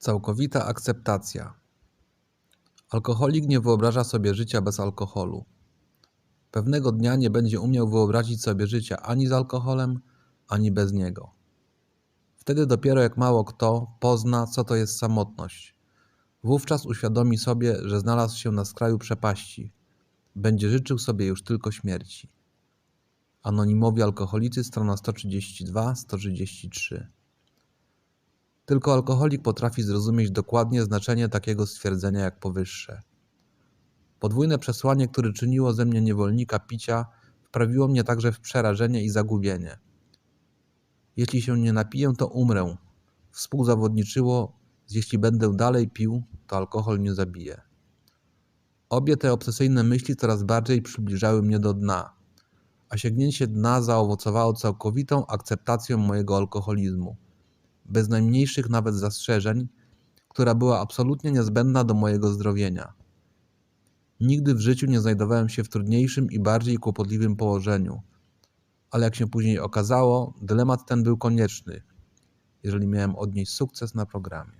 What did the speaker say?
Całkowita akceptacja. Alkoholik nie wyobraża sobie życia bez alkoholu. Pewnego dnia nie będzie umiał wyobrazić sobie życia ani z alkoholem, ani bez niego. Wtedy dopiero jak mało kto pozna, co to jest samotność. Wówczas uświadomi sobie, że znalazł się na skraju przepaści. Będzie życzył sobie już tylko śmierci. Anonimowi alkoholicy, strona 132-133. Tylko alkoholik potrafi zrozumieć dokładnie znaczenie takiego stwierdzenia jak powyższe. Podwójne przesłanie, które czyniło ze mnie niewolnika picia, wprawiło mnie także w przerażenie i zagubienie. Jeśli się nie napiję, to umrę. Współzawodniczyło, jeśli będę dalej pił, to alkohol nie zabije. Obie te obsesyjne myśli coraz bardziej przybliżały mnie do dna, a sięgnięcie dna zaowocowało całkowitą akceptacją mojego alkoholizmu, bez najmniejszych nawet zastrzeżeń, która była absolutnie niezbędna do mojego zdrowienia. Nigdy w życiu nie znajdowałem się w trudniejszym i bardziej kłopotliwym położeniu, ale jak się później okazało, dylemat ten był konieczny, jeżeli miałem odnieść sukces na programie.